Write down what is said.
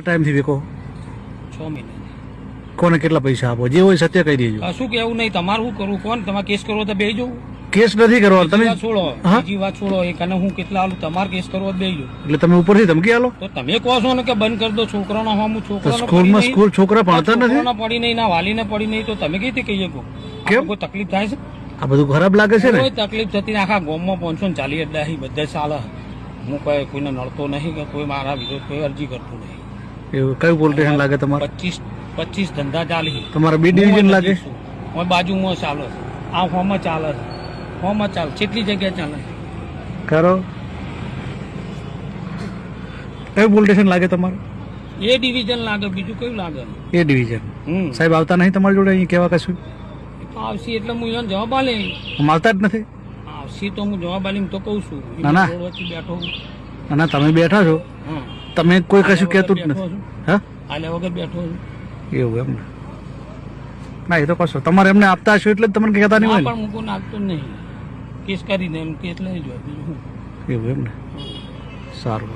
ટાઈમથી વેકો છ મહિના કોને કેટલા પૈસા આપો? જે હોય સત્ય કહી દેજો. શું કેવું નહીં? તમારે શું કરવું? કોણ? તમારે કેસ કરવો તો બે જવું કેસ નથી કરવો. તમે છોડો. બીજી વાત છોડો. એ કને હું કેટલા આલું? તમારે કેસ કરવો બે જવું એટલે તમે ઉપરથી ધમકી આલો તો તમે કહો છો ને કે બંધ કરી દો. છોકરાનો હા છોકરા સ્કૂલમાં સ્કૂલ છોકરા ભણતા નથી? ના પડી નહીં ના વાલીને પડી નહીં. તો તમે કઈ રીતે કહો કેમ? કોઈ તકલીફ થાય છે? આ બધું ખરાબ લાગે છે ને? કોઈ તકલીફ થતી. આખા ગામમાં પહોંચો ને ચાલી અહીં બધા ચાલે. હું કોઈ કોઈને નડતો નહીં કે કોઈ મારા વિરોધ કોઈ અરજી કરતું નહીં. એવું કયું પોલ્ટ્રી લાગે તમારે? પચીસ પચીસ ધંધા ચાલી તમારા બી ડિવિઝન લાગે? હું બાજુમાં ચાલે છે. આ હોમાં ચાલે છે. હોમાં ચાલે. કેટલી જગ્યાએ ચાલે છે? કરો. કયું પોલીસ લાગે તમારે? એ ડિવિઝન લાગે બીજું કયું લાગે? એ ડિવિઝન. સાહેબ આવતા નહીં તમારી જોડે અહીં? કેવા કશું? આવશે એટલે હું એને જવાબ આલે માલતા જ નથી? આવશે તો હું જવાબ આલીને તો કહું છું. ના, ના. બેઠો છું. ના ના તમે બેઠા છો. તમે કોઈ કશું કહેતું જ નથી. હા? આલ્યા વગર બેઠો છું. એવું એમ ને ના એ તો કશો. તમારે એમને આપતા હશો એટલે તમને કહેતા નહીં હોય પણ હું કોઈ નાખતો નહીં. કેસ કરીને એમ કે એટલે જ એવું એમ ને સારું.